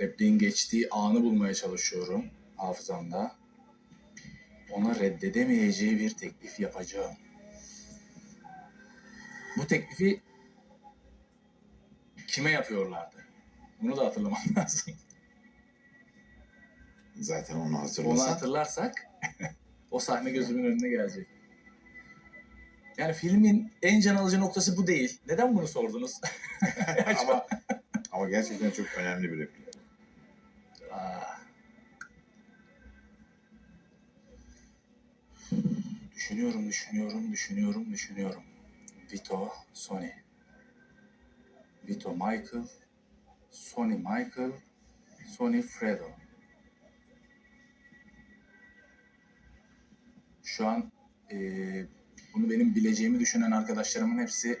repliğin geçtiği anı bulmaya çalışıyorum hafızamda. Ona reddedemeyeceği bir teklif yapacağım. Bu teklifi kime yapıyorlardı? Bunu da hatırlamam lazım. Zaten onu Onu hatırlasan. hatırlarsak o sahne gözümün önüne gelecek. Yani filmin en can alıcı noktası bu değil. Neden bunu sordunuz? ama, ama gerçekten çok önemli bir replik. Düşünüyorum, düşünüyorum, düşünüyorum, düşünüyorum. Vito, Sony. Vito, Michael. Sony, Michael. Sony, Fredo. Şu an eee, bunu benim bileceğimi düşünen arkadaşlarımın hepsi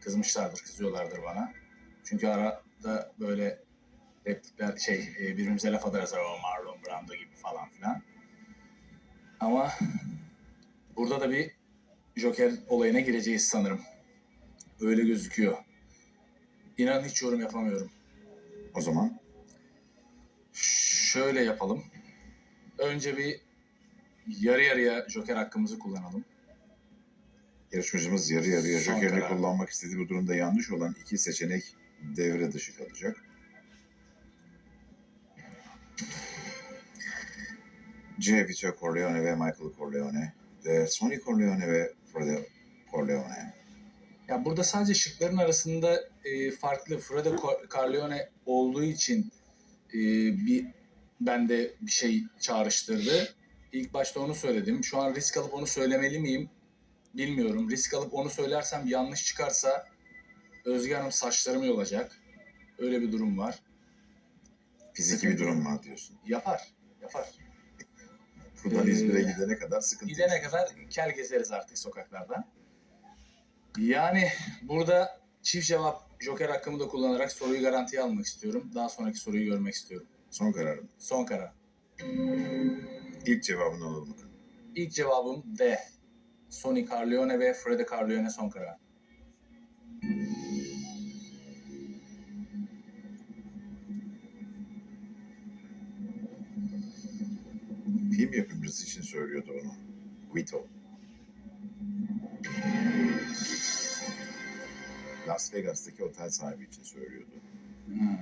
kızmışlardır, kızıyorlardır bana. Çünkü arada böyle replikler şey e, birbirimize laf atarız o Marlon Brando gibi falan filan. Ama burada da bir Joker olayına gireceğiz sanırım. Öyle gözüküyor. İnan hiç yorum yapamıyorum. O zaman Şöyle yapalım. Önce bir yarı yarıya Joker hakkımızı kullanalım. yarışmacımız yarı yarıya Son jokerini kullanmak istediği bu durumda yanlış olan iki seçenek devre dışı kalacak. C. Vito Corleone ve Michael Corleone. D. Sonny Corleone ve Fredo Corleone. Ya burada sadece şıkların arasında e, farklı Fredo Cor- Corleone olduğu için e, bir bende bir şey çağrıştırdı. İlk başta onu söyledim. Şu an risk alıp onu söylemeli miyim? Bilmiyorum. Risk alıp onu söylersem yanlış çıkarsa Özge Hanım saçlarımı yolacak. Öyle bir durum var. Fiziki bir durum var diyorsun. Yapar. Yapar. Buradan İzmir'e gidene kadar sıkıntı. Gidene kadar kel gezeriz artık sokaklarda. Yani burada çift cevap Joker hakkımı da kullanarak soruyu garantiye almak istiyorum. Daha sonraki soruyu görmek istiyorum. Son kararım. Son karar. İlk cevabını alalım. İlk cevabım D. Sonny Corleone ve Freddie Corleone son karar. Film yapımcısı için söylüyordu onu. Vito. Las Vegas'taki otel sahibi için söylüyordu. Hmm.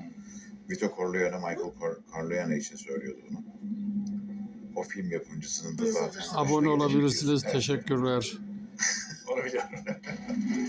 Vito Corleone, Michael Cor- Corleone için söylüyordu bunu. O film yapımcısının da zaten... Abone olabilirsiniz. Teşekkürler. Onu biliyorum.